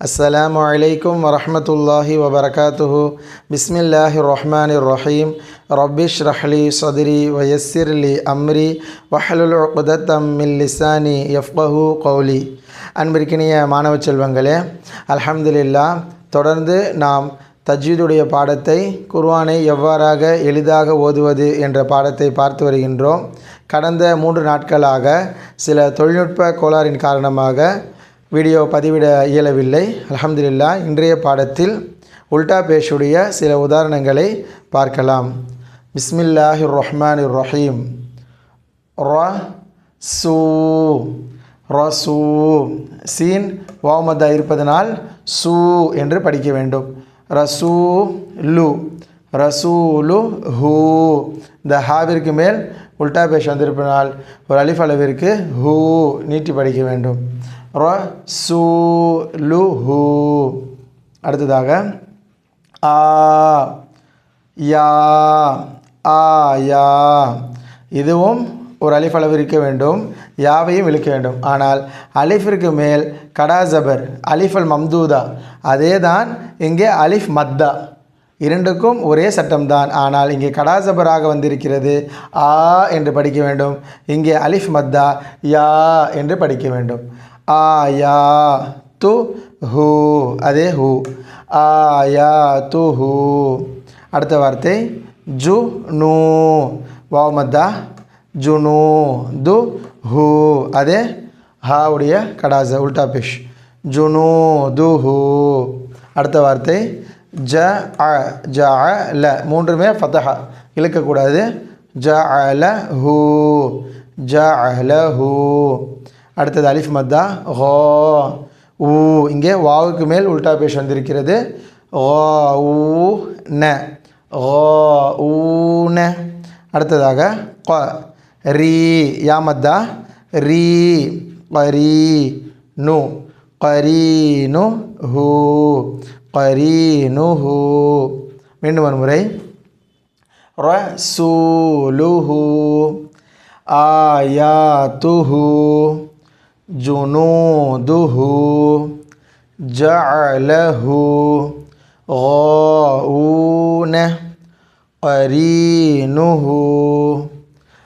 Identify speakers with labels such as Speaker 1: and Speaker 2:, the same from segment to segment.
Speaker 1: السلام عليكم ورحمة الله وبركاته بسم الله الرحمن الرحيم رب اشرح لي صدري ويسر لي أمري واحلل عقدة من لساني يفقه قولي அன்பிற்கினிய மாணவ செல்வங்களே அல்ஹம்துலில்லா தொடர்ந்து நாம் தஜ்வீதுடைய பாடத்தை குர்ஆனை எவ்வாறாக எளிதாக ஓதுவது என்ற பாடத்தை பார்த்து வருகின்றோம் கடந்த மூன்று நாட்களாக சில தொழில்நுட்ப கோளாறின் காரணமாக வீடியோ பதிவிட இயலவில்லை. அலமதுல்லா இன்றைய பாடத்தில் உல்டா பேஷுடைய சில உதாரணங்களை பார்க்கலாம். பிஸ்மில்லாஹி ரஹ்மான் ரஹீம் ர சூ ரசூ. சீன் வாமதா இருப்பதனால் சூ என்று படிக்க வேண்டும். ரசூ லு ரசூலு ஹூ. இந்த ஹாவிற்கு மேல் உல்டா பேஷ் வந்திருப்பதனால் ஒரு அலிஃப் அளவிற்கு ஹூ நீட்டி படிக்க வேண்டும். ரசூலுஹு. அடுத்ததாக ஆ யா ஆ யா. இதுவும் ஒரு அலிஃப் அளவு இருக்க வேண்டும். யாவையும் இழுக்க வேண்டும். ஆனால் அலிஃபிற்கு மேல் கடாசபர் அலிஃப் அல் மம்தூதா அதே தான் இங்கே அலிஃப் மத்தா. இரண்டுக்கும் ஒரே சட்டம்தான். ஆனால் இங்கே கடாசபராக வந்திருக்கிறது. ஆ என்று படிக்க வேண்டும். இங்கே அலிஃப் மத்தா யா என்று படிக்க வேண்டும். ஆ யா து ஹூ அதே ஹூ ஆ யா து ஹூ அடுத்த வார்த்தை ஜு நூ வாவ் மத்தா ஜுனு து ஹூ அதே ஹாவுடைய கடாச உல்டா பிஷ் ஜுனு து ஹூ அடுத்த வார்த்தை ஜ அ ஜ அ ல மூன்றுமே ஃபத்தஹா இழுக்கக்கூடாது ஜ அ ல ஹூ ஜ அ ல ஹூ அடுத்தது அலிஃப் மத்தா. ஹோ ஊ இங்கே வாவுக்கு மேல் உல்டா பேஷ் வந்திருக்கிறது. ஓ ஊ ந. ஓ ஊ ந. அடுத்ததாக க ரீ யாமத்தா ரீ கரீ நு கரீனு ஹூ கரீனு ஹூ. மீண்டும் ஒரு முறை. ரசூலுஹு ஆயாத்துஹு. ஜுனூதுஹு ஜஅலஹு غاؤون கரீனுஹு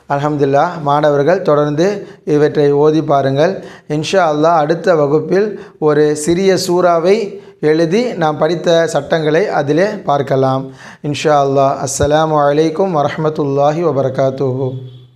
Speaker 1: அல்ஹம்துல்லா மாணவர்கள் தொடர்ந்து இவற்றை ஓதி பாருங்கள் இன்ஷா அல்லாஹ் அடுத்த வகுப்பில் ஒரு சிறிய சூறாவை எழுதி நாம் படித்த சட்டங்களை அதிலே பார்க்கலாம் இன்ஷா அல்லாஹ் அஸ்ஸலாமு அலைக்கும் வரஹ்மத்துல்லாஹி வபரகாத்துஹு